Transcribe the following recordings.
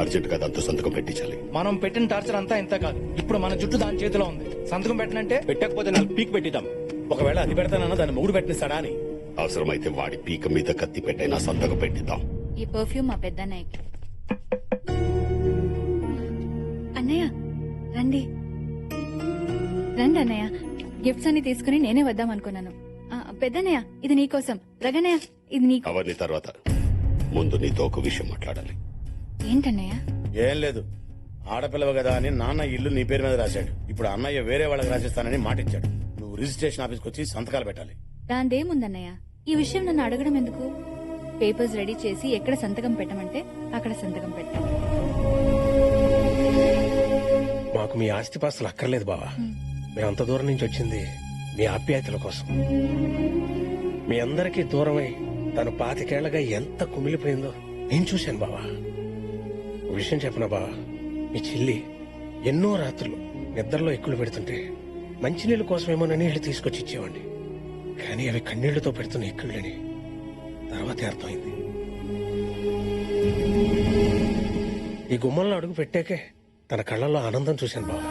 అర్జెంట్గా దాంతో సంతకం పెట్టించాలి. మనం పెట్టిన టార్చర్ అంతా ఇంత కాదు. ఇప్పుడు మన జుట్టు దాని చేతిలో ఉంది. సంతకం పెట్టనంటే? పెట్టకపోతే నాలుగు పీక్ పెట్టిద్దాం. ఒకవేళ అది పెడతానన్నా దాన్ని మూడు పెట్టిస్తాడా అని. అవసరమైతే వాడి పీక మీద కత్తి పెట్టైనా సంతకం పెట్టిద్దాం. ఈ పర్ఫ్యూమ్ మా పెద్దన్నయ్యకి అన్నయ్య రండి. రండి అన్నయ్య. గిఫ్ట్స్ అన్ని తీసుకుని నేనే వద్దాం అనుకున్నాను. ఆ, పెద్దన్నయ్య ఇది నీకోసం రగన్నయ్య ఇది నీకు. అవన్నీ తర్వాత? ముందు నీతో ఒక విషయం మాట్లాడాలి. ఏంటన్నయ్య? ఏం లేదు. ఆడపిల్లవ కదా అని నాన్న ఇల్లు నీ పేరు మీద రాశాడు. ఇప్పుడు అన్నయ్య వేరే వాళ్ళకి రాసిస్తానని మాట ఇచ్చాడు నువ్వు రిజిస్ట్రేషన్ ఆఫీస్కి వచ్చి సంతకాలు పెట్టాలి. దాందేముందన్నయ్య? ఈ విషయం నన్ను అడగడం ఎందుకు? పేపర్స్ రెడీ చేసి ఎక్కడ సంతకం పెట్టమంటే అక్కడ సంతకం పెట్టాను మాకు మీ ఆస్తిపాస్తులు అక్కర్లేదు బావా. మేమంత దూరం నుంచి వచ్చింది మీ ఆప్యాయతల కోసం. మీ అందరికీ దూరమై తను పాతికేళ్ళగా ఎంత కుమిలిపోయిందో. నేను చూశాను బావా. విషయం చెప్పనా బావా? మీ చెల్లి ఎన్నో రాత్రులు నిద్రలో ఎక్కులు పెడుతుంటే మంచినీళ్ళ కోసమేమోనని నీళ్ళు తీసుకొచ్చి ఇచ్చేవాడిని. కానీ అవి కన్నీళ్ళతో పెడుతున్న ఎక్కుళ్ళని తర్వాతే అర్థమైంది. ఈ గుమ్మంలో అడుగు పెట్టాకే తన కళ్ళల్లో ఆనందం చూశాను బావా.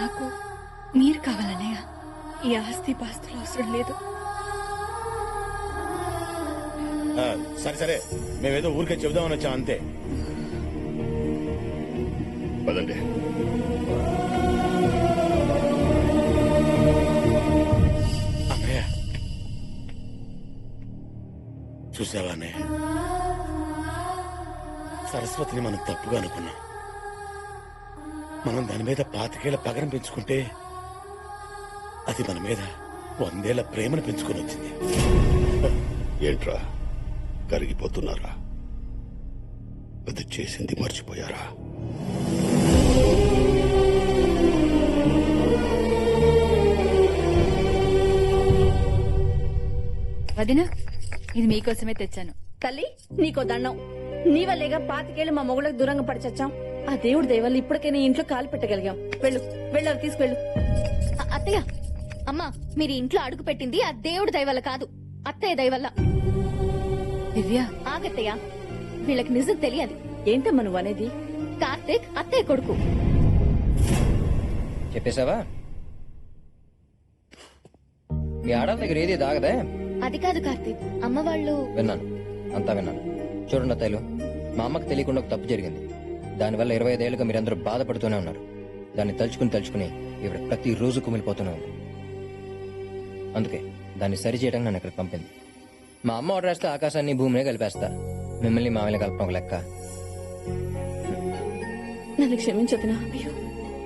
నాకు మీరు కావాలి? ఈ ఆస్తి పాస్తులు అవసరం లేదు. సరే సరే. మేమేదో ఊరికే చెబుదామని వచ్చాం అంతే. పదండి. అన్నయ్య. చూసావా అన్నయ్య? సరస్వతిని మనం తప్పుగా అనుకున్నాం. మనం దాని మీద పాతికేళ్ళ పగరం పెంచుకుంటే అది మన మీద వందేళ్ళ ప్రేమను పెంచుకొని వచ్చింది. ఏంట్రా? కరిగిపోతున్నారా? అది చేసింది మర్చిపోయారా? వదినా ఇది మీకోసమే తెచ్చాను. తల్లి నీకో దండం. నీ వల్లేగా పాతికేళ్ళు మా మొగుళ్ళకి దూరంగా పడిచచ్చాం ఆ దేవుడి దయవల్ల ఇప్పటికైనా ఇంట్లో కాలు పెట్టగలిగాం. వెళ్ళు వెళ్ళు అవి తీసుకెళ్ళు అత్తయ్య అమ్మా మీరు ఇంట్లో అడుగు పెట్టింది ఆ దేవుడి దయవల్ల కాదు. అత్తయ్య దయవల్ల దివ్య. ఆగత్తయ్య వీళ్ళకి నిజం తెలియదు. ఏంటమ్మా నువ్వు అనేది? కార్తీక్ అత్తయ్య కొడుకు. చెప్పేశావా? మీ ఆడల దగ్గర ఏది దాగదే అది కాదు కార్తీక్ అమ్మ వాళ్ళు విన్నాను. అంతా విన్నాను. చూడండి అత్తయ్యలు మా అమ్మకి తెలియకుండా ఒక తప్పు జరిగింది. దానివల్ల ఇరవై ఐదేళ్ళుగా మీరందరూ బాధపడుతూనే ఉన్నారు. దాన్ని తలుచుకుని తలుచుకుని ఇవిడ ప్రతి రోజు కుమిలిపోతూనే ఉంది. అందుకే దాన్ని సరి చేయడానికి నన్ను ఇక్కడికి పంపింది. మా అమ్మ ఆర్డర్ వేస్తే ఆకాశాన్ని భూమిని కలిపేస్తా. మిమ్మల్ని మామయ్య కలపడం ఒక లెక్క. నన్ను క్షమించొద్దునా అయ్యో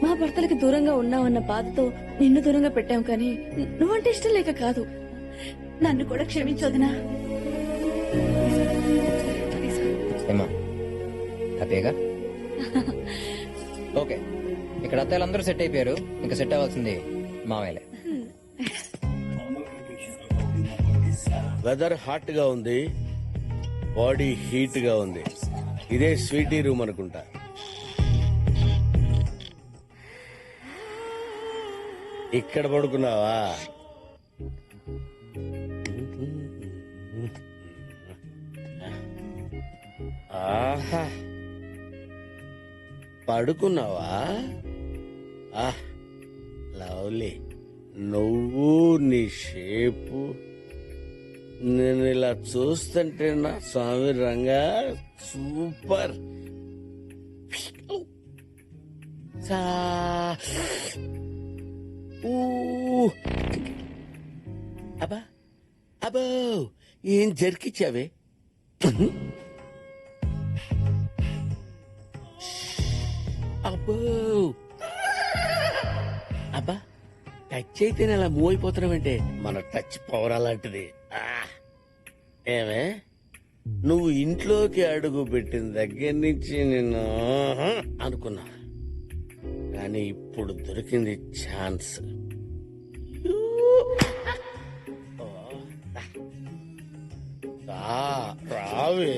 మా భర్తలకి దూరంగా ఉన్నావన్న బాధతో నిన్ను దూరంగా పెట్టాం కానీ నువ్వంటే ఇష్టం లేక కాదు. నన్ను కూడా క్షమించొద్దునా ఏమా హ్యాపీగా ఓకే ఇక్కడ అత్తయ్యలు సెట్ అయిపోయారు. ఇంకా సెట్ అవ్వాల్సింది మామయ్యలే. వెదర్ హాట్గా ఉంది. బాడీ హీట్గా ఉంది. ఇదే స్వీటీ రూమ్ అనుకుంటా. ఇక్కడ పడుకున్నావా? ఆహా. పడుకున్నావా? ఆహ్ లవ్లీ నువ్వు నీ షేపు నేను ఇలా చూస్తుంటే నా స్వామి రంగా సూపర్. అబా అబో అబ్బా అబ్బో ఏం జరికిచ్చావే? అబ్బో. అబ్బా టచ్ అయితేనే అలా మూవ్ అయిపోతున్నామంటే మన టచ్ పవర్ అలాంటిది. ఆ. ఏమే? నువ్వు ఇంట్లోకి అడుగు పెట్టిన దగ్గర నుంచి నేను అనుకున్నా. కానీ ఇప్పుడు దొరికింది ఛాన్స్. రావే.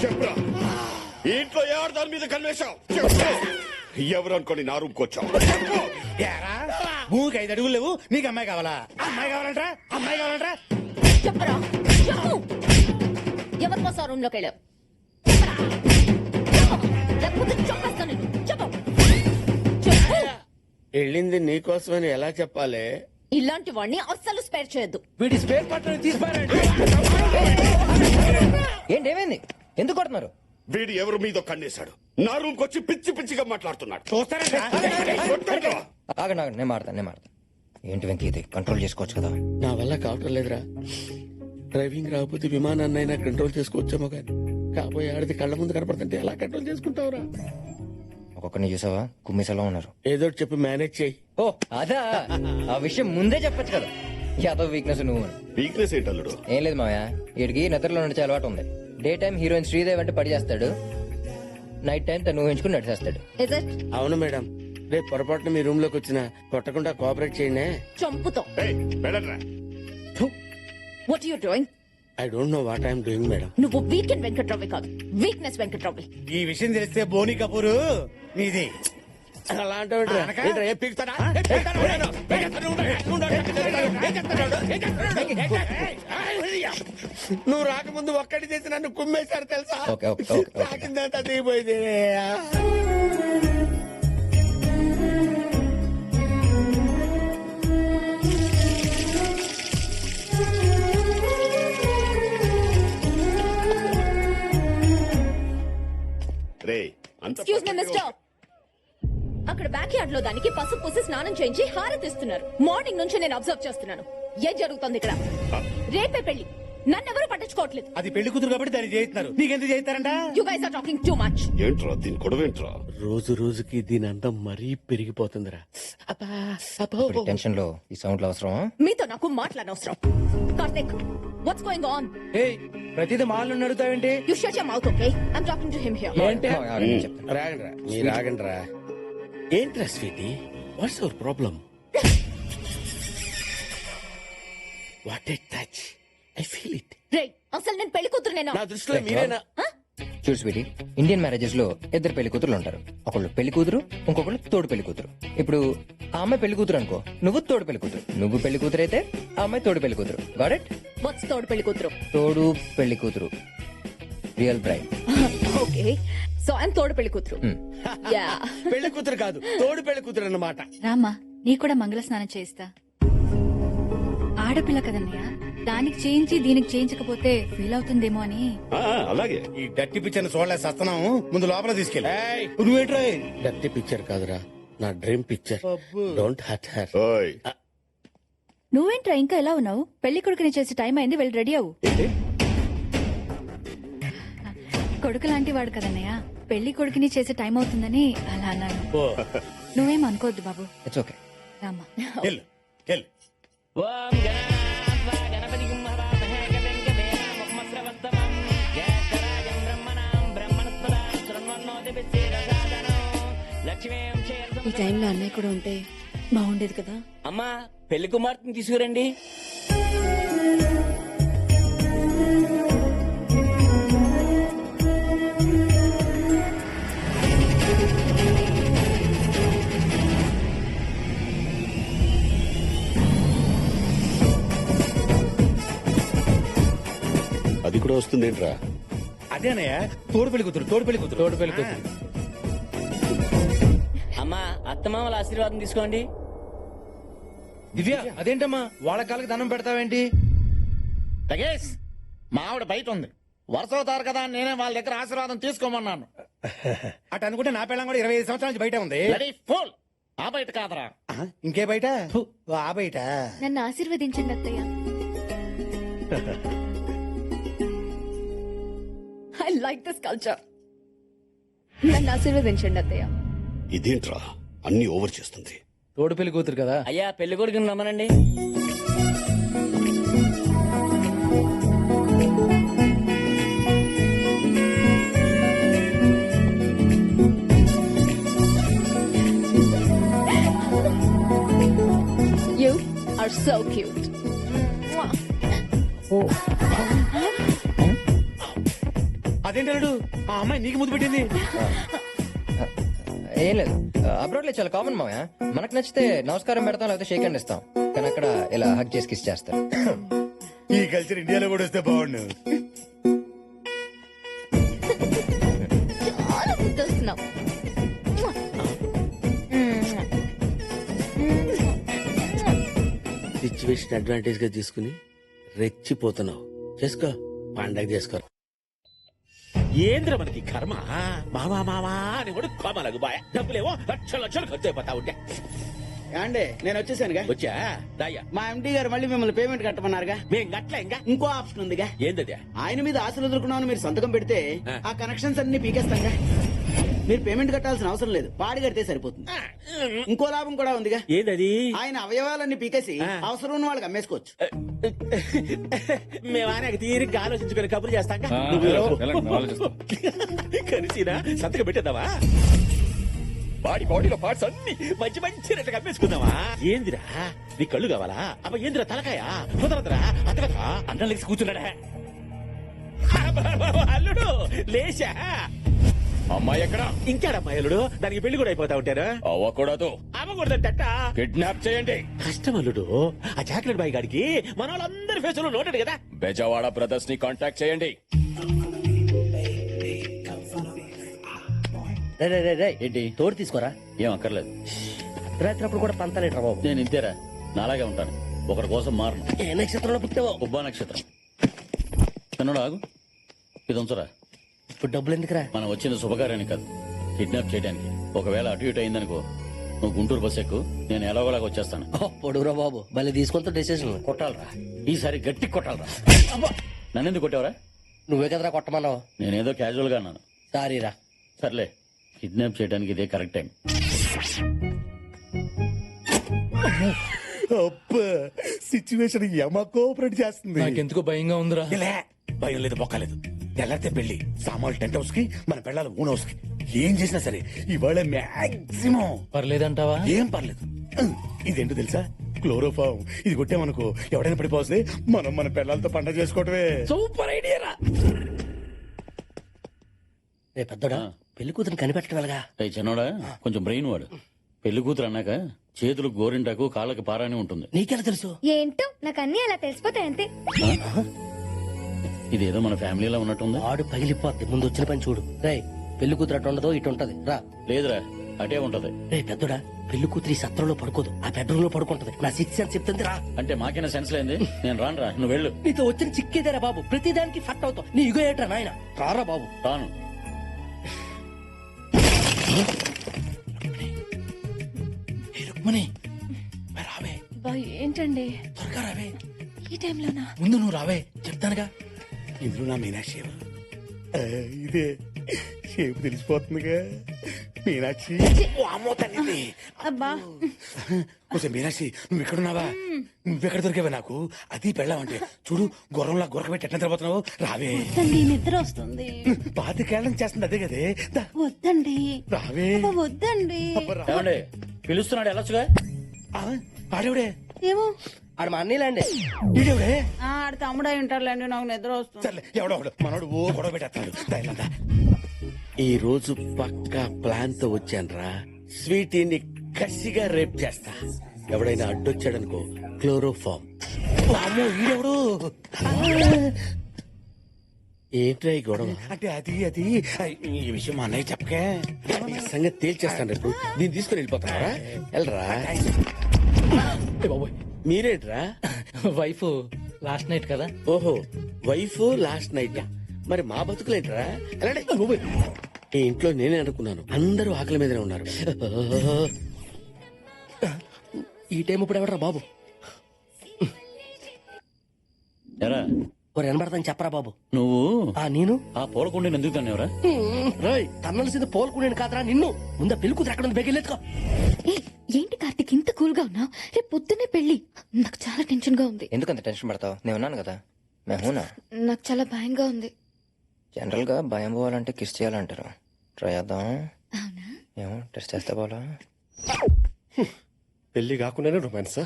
చెప్పరా? ఇంట్లో ఎవరు దాని మీద కన్వేశావు? ఎవరు అనుకోని నా రూమ్కి వచ్చావు? ఎరా ఐదు అడుగులు లేవు. నీకు అమ్మాయి కావాలా? అమ్మాయి కావాలంటరా? అమ్మాయి కావాలంటరా? చెప్పరా? చెప్పు. ఎవరి కోసం రూమ్లోకి వెళ్ళావు. లేకపోతే. చెప్పు. చెప్పు. వెళ్ళింది నీకోసమని ఎలా చెప్పాలి? ఇలాంటి వాడిని అస్సలు స్పేర్ చేయొద్దు. వీడి స్పేర్ పార్ట్ తీసిపారండి ఏంటి ఏమైంది? ఎందుకు కొడుతున్నారు? వీడు ఎవరి మీద కన్నేశాడు? నా రూమ్ వచ్చి పిచ్చి పిచ్చిగా మాట్లాడుతున్నాడు. చూస్తారంట ఆగండి ఆగండి నేను మాడతాను నేను మాడతాను ఏంటి వెంకీ ఇది? కంట్రోల్ చేసుకోవచ్చు కదా? నా వల్ల కావటం లేదురా. డ్రైవింగ్ రాకపోతే విమానాన్ని అయినా కంట్రోల్ చేసుకోవచ్చేమో కానీ కాబోయే ఆడిది కళ్ళ ముందు కనపడుతుంటే ఎలా కంట్రోల్ చేసుకుంటావురా? ఒక్కొక్కరిని చూసావా? కుమ్మిసలా ఉన్నారు. ఏదో ఒకటి చెప్పి మేనేజ్ చేయి. ఓ అదా? ఆ విషయం ముందే చెప్పొచ్చు కదా. యాదవ్ వీక్నెస్ నువ్వు అని. వీక్నెస్ ఏంటి అల్లుడు? ఏం లేదు మావయ్య. వీడికి నిద్రలో నడిచే అలవాటు ఉంది. డే టైం హీరోయిన్ శ్రీదేవి అంటే పడి చేస్తాడు. నైట్ టైం తను ఊహించుకుని నడిచేస్తాడు? అవును మేడం. రేపు పొరపాటున మీ రూమ్లోకి వచ్చిన కొట్టకుండా కోఆపరేట్ చేయండి చంపుతాం ఏయ్, వెళ్ళండ్రా. What you doing I don't know what I'm doing madam నువ్వు వీకెండ్ వెంకట్రావు కాదు వీక్నెస్ వెంకట్రావు ఈ విషయం తెలిస్తే బోని కపూర్ నీది అలాంటి నువ్వు రాకముందు ఒక్కటి చేసి నన్ను కుమ్మేశారు తెలుసా ఓకే, ఓకే, ఓకే, ఓకే. తాకిందంతా దిగిపోయింది ఎక్స్క్యూజ్ మీ మిస్టర్ అక్కడ బ్యాక్ యార్డ్లో దానికి పసుపు పూసి స్నానం చేయించి హారతిస్తున్నారు. మార్నింగ్ నుంచి నేను అబ్జర్వ్ చేస్తున్నాను. ఏం జరుగుతుంది ఇక్కడ? రేపే పెళ్ళి నన్నెవరూ పట్టించుకోవట్లేదు. అది పెళ్ళి కూతురు కాబట్టి దాన్ని చేయిస్తున్నారు నీకెందుకు చేయిస్తారంట you guys are talking too much ఏంట్రా దీని గొడవేంట్రా? రోజు రోజుకి దీని అందం మరీ పెరిగిపోతుందిరా. అబ్బా, అబ్బో. టెన్షన్లో ఈ సౌండ్లు అవసరమా? మీతో నాకు మాట్లాడనవసరం కార్తిక్ వాట్స్ గోయింగ్ ఆన్ ఏయ్ ప్రతిదీ మాలను అడుగుతావేంటి you shut your mouth okay I'm talking to him here ఏంటి? రాగండ్రా మీరు రాగండ్రా ఏంట్రా sweety? What's our problem what a touch I feel it రే అసలు నేను పెళ్ళి కూతురు నేను. నా దృష్టిలో మీరేనా? చూడు స్వీటీ ఇండియన్ మ్యారేజెస్లో ఇద్దరు పెళ్ళి కూతురు ఉంటారు. ఒకళ్ళు పెళ్ళి కూతురు ఇంకొకళ్ళు తోడు పెళ్ళి కూతురు. ఇప్పుడు ఆ అమ్మాయి పెళ్ళి కూతురు అనుకో నువ్వు తోడు పెళ్ళి కూతురు. నువ్వు పెళ్ళి కూతురు అయితే ఆ అమ్మాయి తోడు పెళ్ళి కూతురు. గాట్ ఇట్ వాట్స్ తోడు పెళ్ళి కూతురు? తోడు పెళ్ళి కూతురు. Real bride okay so I'm తోడు పెళ్ళి కూతురు. యా పెళ్ళి కూతురు కాదు తోడు పెళ్ళి కూతురు అన్నమాట. రామ్మా నీ కూడా మంగళ స్నానం చేయిస్తా. ఆడపిల్ల కదన్నయ్య? దానికి చేయించి దీనికి చేయించకపోతే ఫీల్ అవుతుందేమో అని. ఆ, అలాగే. ఈ డట్టి పిక్చర్ చూడలే సస్తున్నాం ముందు లోపల తీసుకెళ్ళి. నువ్వేంట్రా డర్టీ పిక్చర్ కాదురా నా dream picture don't hurt her ఓయ్. నువ్వేంట్రా ఇంకా ఎలా ఉన్నావు? పెళ్ళి కొడుకుని చేసే టైం అయింది వెళ్ళి రెడీ అవ్వు. ఏంటి? కొడుకు లాంటి వాడు కదన్నయ్య. పెళ్ళి కొడుకుని చేసే టైం అవుతుందని అలా అన్నాను. నువ్వేం అనుకోవద్దు బాబు. ఇట్స్ ఓకే రామ్మా. వెళ్ళు వెళ్ళు. ఈ టైంలో అన్నయ్య కూడా ఉంటే బాగుండేది కదా. అమ్మా పెళ్ళి కుమార్తెని తీసుకురండి. అది కూడా వస్తుందేంట్రా? అదేనయ్య తోడు పెళ్ళి కూతురు తోడు పెళ్ళి కూతురు. తోడు పెళ్ళి కూతురు. అత్తమామల ఆశీర్వాదం తీసుకోండి. దివ్య అదేంటమ్మా? వాళ్ళ కాళ్ళకి దండం పెడతావేంటి? తగేష్ మా ఆవిడ బయట ఉంది. వరుస అవుతారు కదా అని నేనే వాళ్ళ దగ్గర ఆశీర్వాదం తీసుకోమన్నాను. అటు అనుకుంటే నా పిల్లం కూడా ఇరవై ఐదు సంవత్సరాల నుంచి బయట ఉంది. ఫుల్ ఆ బయట కాదరా. ఇంకే బయట? ఫు, ఆ బయట. నన్ను ఆశీర్వదించండి అత్తయ్య. ఐ లైక్ దిస్ కల్చర్ నన్ను ఆశీర్వదించండి అత్తయ్య. ఇదేంట్రా? అన్ని ఓవర్ చేస్తుంది. తోడు పెళ్ళి కూతురు కదా? అయ్యా పెళ్ళి కొడుకుని రమ్మనండి. యు ఆర్ సో క్యూట్ అదేంటాడు ఆ అమ్మాయి నీకు ముద్దు పెట్టింది. ఏం లేదు. అబ్రాడ్లో చాలా కామన్ మావయ్య. మనకు నచ్చితే నమస్కారం పెడతాం లేకపోతే షేక్ హ్యాండ్ ఇస్తాం. కానీ అక్కడ ఇలా హక్ చేసి కిస్ చేస్తారు. ఈ కల్చర్ ఇండియాలో కూడా వస్తే బాగుండు. చాలా సిచ్యువేషన్ అడ్వాంటేజ్గా తీసుకుని రెచ్చిపోతున్నావు. చేసుకో. పండగ చేసుకో. ఏంద్ర మనకి కర్మ? మావా మావా అని కూడా కోమలకు బాయ్. డబ్బులేమో లక్షల లక్షలు ఖర్చు అయిపోతా ఉంటే. అండి నేను వచ్చేసానుగా. వచ్చా? దాయ్యా మా ఎండి గారు మళ్ళీ మిమ్మల్ని పేమెంట్ కట్టమన్నారుగా. మేం గట్ల ఇంకా. ఇంకో ఆప్షన్ ఉందిగా. ఏందది? ఆయన మీద ఆశలు ఎదుర్కొన్నామని మీరు సంతకం పెడితే ఆ. కనెక్షన్స్ అన్ని పీకేస్తాంగా. మీరు పేమెంట్ కట్టాల్సిన అవసరం లేదు. పాడి కడితే సరిపోతుంది. ఇంకో లాభం కూడా ఉందిగా. ఏందది? ఆయన అవయవాలన్నీ పీకేసి అవసరం ఉన్న వాళ్ళకి అమ్మేసుకోవచ్చు. మేము ఆయన తీరిగ్గా ఆలోచించుకుని కబుర్లు చేస్తాం కలిసినా సంతకం పెట్టేద్దామా బాడీ బాడీలో పార్ట్స్ అన్ని మంచి మంచి రెట్టు కమ్మేసుకుందామా ఏందిరా? నీ కళ్ళు కావాలా? అబ్బ ఏందిరా తలకాయ? కుదరదురా? అతగదా అన్నం లేచి కూర్చున్నాడా? అల్లుడు లేచా అమ్మాయి ఎక్కడ? ఇంకాడ అల్లుడు? దానికి పెళ్ళి కూడా అయిపోతా ఉంటారు అవ్వకూడదు. అవ్వకూడదంట. కిడ్నాప్ చేయండి. కష్టం అల్లుడు. ఆ చాక్లెట్ బాయ్ గాడికి మన వాళ్ళందరి ఫేస్లో నోటెడ్ కదా? బెజవాడ బ్రదర్స్ని కాంటాక్ట్ చేయండి. ఏంటి? తోడు తీసుకోరా? ఏం అక్కర్లేదు. రాత్రి కూడా పంతలేట్రా బాబు. నేను ఇంతేరా. నాలాగే ఉంటాను. ఒకరి కోసం మారను. ఏ నక్షత్రంలో పుట్టావో? ఉబ్బా నక్షత్రం. చిన్నడు ఆగు. ఇది ఉంచరా? ఇప్పుడు డబ్బులు ఎందుకురా? మనం వచ్చిన శుభకార్యానికి కాదు. కిడ్నాప్ చేయడానికి. ఒకవేళ అటు ఇటు అయిందనుకో నువ్వు గుంటూరు బస్ ఎక్కు నేను ఎలాగోలాగా వచ్చేస్తాను. పొడుగురా బాబు. మళ్ళీ తీసుకుంటా డెసిషన్ కొట్టాలరా. ఈసారి గట్టి కొట్టాలరా. నన్నెందుకు కొట్టావరా? నువ్వే కదరా కొట్టమన్నావు. నేనేదో క్యాజువల్గా అన్నాను. సారీరా. సర్లే కిడ్నాప్ చేయడానికి ఇదే కరెక్ట్ టైం అబ్బా! సిచ్యువేషన్ యమ కోఆపరేట్ చేస్తుంది. నాకెందుకో భయంగా ఉందిరా. లే, భయం లేదు బొక్కలేదు తెల్లారితే పెళ్ళి సామాన్లు టెంట్ హౌస్కి మన పెళ్ళాలి ఓన్ హౌస్కి ఏం చేసినా సరే ఇవాళ మాక్సిమం. పర్లేదంటావా? ఏం పర్లేదు. ఇదేంటో తెలుసా? క్లోరోఫామ్. ఇది కొట్టామనుకో ఎవడైనా పడిపోతే మనం మన పిల్లలతో పండగ చేసుకోవటమే. సూపర్ ఐడియా రా. రే పెద్దోడా పెళ్ళి కూతురు కనిపెట్టగలగా చిన్నోడా కొంచెం బ్రెయిన్ వాడు. పెళ్ళి కూతురు అన్నాక చేతులు గోరింటాకు కాళ్ళకి పారాని ఉంటుంది. నీకెలా తెలుసు? ఏంటో నాకు అన్ని అలా తెలిసిపోతాయి అంతే ఇదేదో మన ఫ్యామిలీలో ఉన్నట్టుంది. ఆడు పగిలిపోద్ది. ముందు వచ్చిన పని చూడు. రే పెళ్ళి కూతురు అటు ఉండదు ఇటు ఉంటది. రా. లేదురా అటే ఉంటది. రే పెద్దోడా పెళ్ళి కూతురు ఈ సత్రంలో పడుకోదు. ఆ బెడ్రూమ్లో పడుకుంటది. నా సిక్స్ అని చెప్తుంది రా. అంటే మాకైనా సెన్స్ లేంది నేను రాను రా నువ్వు వెళ్ళు. నీతో వచ్చిన చిక్కేదేరా బాబు. ప్రతిదానికి ఫట్ అవుతావు. నీ ఇగో ఏట్రా నాయన? రారా బాబు. రాను. రుక్మణి రావే. ఏంటండి? త్వరగా రావే. ఈ టైంలోనా? ముందు నువ్వు రావే. చెప్తానుగా. ఇందులో నా మీనాక్షి ఇదే. షేపు తెలిసిపోతుందిగా. మీనాక్షి. అబ్బా. కొంచెం మీనాక్షి నువ్వు ఎక్కడున్నావా నువ్వెక్కడ దొరికావా నాకు? అది పెళ్ళావంటే చూడు గుర్రంలా గురకబెట్టి ఎట్లా తిరగబోతున్నావు రావే. వద్దండి నిద్ర వస్తుంది. పాతికేళ్ళం చేస్తుంది అదే కదే. దా, వద్దండి. రావే. అబ్బా, వద్దండి. పిలుస్తున్నాడు వెళ్ళొచ్చుగా? ఆ, ఆడేవిడే ఏమో. ఆడు మా అన్నీలాండి ఈడేవిడే? ఆడ తమ్ముడు ఉంటారులేండి నాకు నిద్ర వస్తుంది. సర్లే ఎవడో ఒకడు మనోడు ఓ గొడవ పెట్టేస్తాడు. దా, ఈ రోజు పక్కా ప్లాన్తో వచ్చానురా స్వీటీని కసిగా రేప్ చేస్తా. ఎవడైనా అడ్డొచ్చాడనుకో క్లోరోఫామ్. అమ్మో ఈడెవడు? ఏంట్రా ఈ గొడవ? అంటే అది అది. ఈ విషయం మా అన్నయ్య చెప్పకే. ఈ సంగతి తేల్చేస్తాను రేపు. దీన్ని తీసుకుని వెళ్ళిపోతారా వెళ్ళరా? మీరేట్రా? వైఫ్ లాస్ట్ నైట్ కదా. ఓహో వైఫ్ లాస్ట్ నైట్? మరి మా బతుకులేంట్రా. ఈ ఇంట్లో నేనే అనుకున్నాను. అందరూ ఆకలి మీదనే ఉన్నారు. ఈ టైం ఇప్పుడు ఎవడరా బాబు? ఎరా ఒక వినబడతాను చెప్పరా బాబు. నువ్వు? ఆ నేను? ఆ పూలకుండీని ఎందుకు తన్నేవరా? రాయ్ తన్నలసింది పూలకుండీని కాదురా నిన్ను. ముందా పెళ్ళి కూతురు ఎక్కడ ఉంది? బెగిలేదుకో ఏ, ఏంటి కార్తిక్ ఇంత కూల్గా ఉన్నావు? రేపు పొద్దున్నే పెళ్ళి నాకు చాలా టెన్షన్గా ఉంది. ఎందుకంత టెన్షన్ పడతావు? నేను ఉన్నాను కదా. మేమునా నాకు చాలా భయంగా ఉంది. జనరల్గా భయం పోవాలంటే కిస్ చేయాలంటారు. ట్రై చేద్దాం. అవునా? ఏమో టెస్ట్ చేస్తే పోలా. పెళ్ళి కాకుండానే రొమాన్సా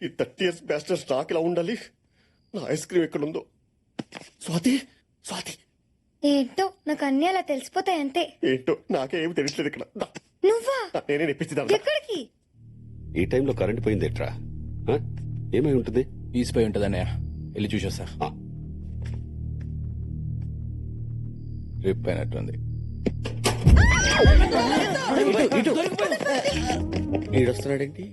ఈ థర్టీ ఇయర్స్ బ్యాస్టర్ స్టాక్ ఇలా ఉండాలి. నా ఐస్ క్రీమ్ ఎక్కడుందో? స్వాతి స్వాతి. ఏంటో? నాకు అన్ని అలా తెలిసిపోతాయి అంతే. ఏంటో? నాకే ఏమి తెలియట్లేదు ఇక్కడ. దా. నువ్వా? నేనే ఇప్పించిందా ఎక్కడికి? ఈ టైంలో కరెంట్ పోయింది ఎట్రా? ఆ? ఏమై ఉంటుంది? తీసిపోయి ఉంటుంది అన్నయ్య వెళ్ళి చూసొస్తా. ఆ. రిప్ అయినట్టుంది ఈడొస్తున్నాడేంటి?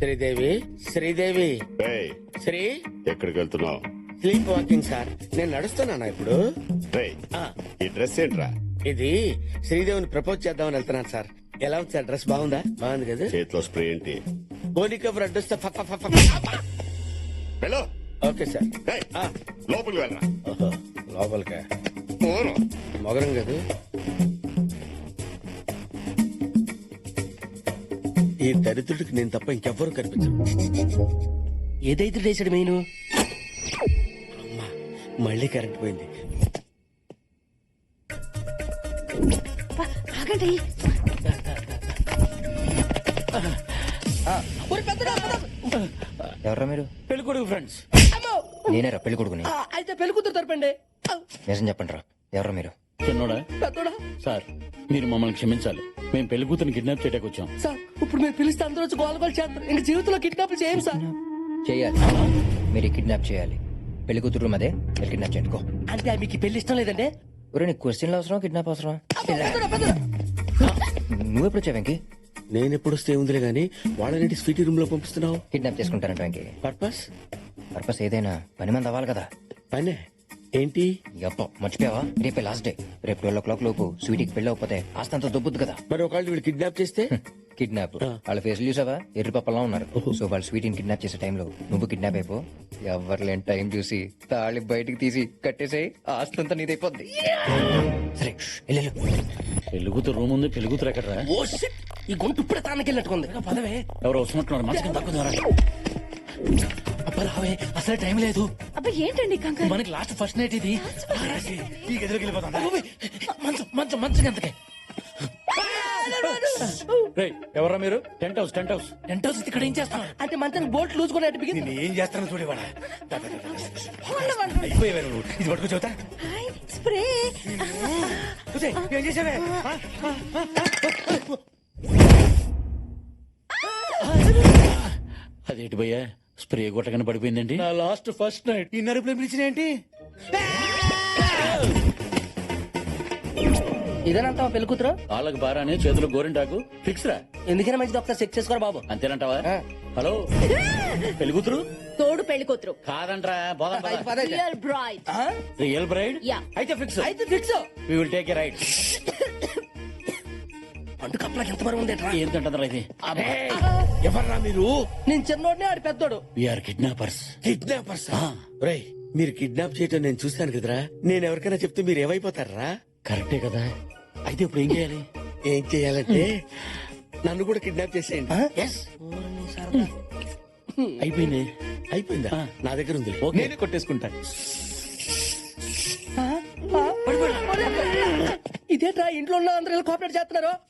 శ్రీదేవి శ్రీదేవి. రేయ్, శ్రీ? ఎక్కడికి వెళ్తున్నావు స్లీప్ వాకింగ్ సార్. నేను నడుస్తున్నానా ఇప్పుడు? రేయ్, ఆ, ఈ డ్రెస్ ఏంట్రా? ఇది శ్రీదేవిని ప్రపోజ్ చేద్దామని వెళ్తున్నాను సార్. ఎలా ఉంది సార్? డ్రెస్ బాగుందా? బాగుంది కదా? చేతిలో స్ప్రే ఏంటి? బోనిక ఫ- వెళ్ళు. Okay sir. రేయ్, లోపలికి వెళ్ళరా? ఓహో లోపలికా? పోను. మొగరం కదా? ఈ దరిద్రుడికి నేను తప్ప ఇంకెవ్వరూ కనిపించరు. ఏదైతే చేసాడు మెయిన్? అమ్మా మళ్ళీ కరెంట్ పోయింది. ఆగండి. ఎవరా మీరు? పెళ్ళి కొడుకు ఫ్రెండ్స్ నేనేరా పెళ్ళి కొడుకుని? అయితే పెళ్ళి కూతురు తరపండి. నిజం చెప్పండి రా ఎవరా మీరు? చిన్నోడా? సార్ మీరు మమ్మల్ని క్షమించాలి. మేము పెళ్ళి కూతురు కిడ్నాప్ చేయడానికి వచ్చాం. సార్ ఇప్పుడు మీరు పిలిస్తే అందరూ వచ్చి గోల గోల చేస్తారు. ఇంక జీవితంలో కిడ్నాప్ చేయం సార్. చేయాలి. మీరు కిడ్నాప్ చేయాలి. పెళ్ళి కూతురు మదే మీరు కిడ్నాప్ చేయండి. గో. అంటే మీకు పెళ్ళి ఇష్టం లేదండి? ఒరే నీకు క్వశ్చన్లు అవసరం కిడ్నాప్ అవసరం నువ్వెప్పుడు వచ్చావు వెంకీ? నేను ఎప్పుడు వస్తే ఉందిలే గానీ వాళ్ళని స్వీటీ రూమ్లో పంపిస్తున్నావు? కిడ్నాప్ చేసుకుంటానంట వెంకీ. పర్పస్ పర్పస్ ఏదైనా పని మంది అవ్వాలి కదా. పనే. ఏంటి? అప్ప మర్చిపోయావా? రేపే లాస్ట్ డే రేపు ట్వెల్వ్ ఓ క్లాక్ లోపు స్వీటీకి పెళ్ళి అవ్వకపోతే ఆస్తంతా దొబ్బుద్ది కదా. మరి ఒకళ్ళు వీళ్ళు కిడ్నాప్ చేస్తే? కిడ్నాప్ వాళ్ళ ఫేస్ చూసావా? ఎర్రి పప్పలా ఉన్నారు. సో వాళ్ళు స్వీటీని కిడ్నాప్ చేసే టైంలో నువ్వు కిడ్నాప్ అయిపో. ఎవరు లేని టైం చూసి తాళి బయటికి తీసి కట్టేసేయి. ఆస్తంతా నీదైపోద్ది సరే వెళ్ళు, వెళ్ళు. పెళ్ళి కూతురు రూమ్ ఉంది పెళ్ళి కూతురు ఎక్కడ ఓ! ఈ గొంతు ఇప్పుడే తానకెళ్ళినట్టుకుంది పదవే ఎవరు వస్తున్నట్టున్నారు మనసుకి తక్కువ అబ్బా రావే అసలు టైం లేదు. అబ్బా ఏంటండి కంగారు? మనకి లాస్ట్ ఫస్ట్ నైట్ ఇది. ఈ గదిలోకి వెళ్ళిపోతాం మంచం మంచం మంచం ఎంతకే ఎవరా మీరు? Tent house tent house. Tent house ఇక్కడ ఏం చేస్తాం అంటే మంచానికి బోట్ లూజ్ కూడా బిగింది. నేను ఏం చేస్తాను చూడేవాడా. ఇది పట్టుకో చెబుతా. స్ప్రే. ఏం చేసావే? అదేంటి భయ్యా? స్ప్రే కొట్టగానే పడిపోయిందండి. నా లాస్ట్ ఫస్ట్ నైట్. ఈ నరుపులు పిలిచిన ఏంటి? ఇదేనంటావా పెళ్ళి కూతురు? వాళ్ళకి బారానే చేతులు గోరింటాకు. ఫిక్స్ రా. ఎందుకైనా మంచిది ఒకసారి చెక్ చేసుకోరా బాబు. అంతేనంటావా? హలో? పెళ్ళి కూతురు? తోడు పెళ్ళి కూతురు. కాదంట్రా పోదాం పద. Real bride real bride Yeah. అయితే ఫిక్స్ అయితే fix we will take a right పండు కప్పలకి ఎంత బరువు ఉంది ఏంటంటారా ఇది? ఎవర్రా మీరు? నేను చిన్నోడిని ఆడి పెద్దోడు. వీఆర్ కిడ్నాపర్స్ కిడ్నాపర్స్ రేయ్ మీరు కిడ్నాప్ చేయటం నేను చూశాను కదరా. నేను ఎవరికైనా చెప్తే మీరు ఏమైపోతారా? కరెక్టే కదా. అయితే ఇప్పుడు ఏం చేయాలి? ఏం చేయాలంటే నన్ను కూడా కిడ్నాప్ చేసేయండి. ఎస్ అయిపోయింది. అయిపోయిందా? నా దగ్గర ఉంది. నేనే కొట్టేసుకుంటా. ఇదేట్రా ఇంట్లో ఉన్న అందరూ కోఆపరేట్ చేస్తున్నారు?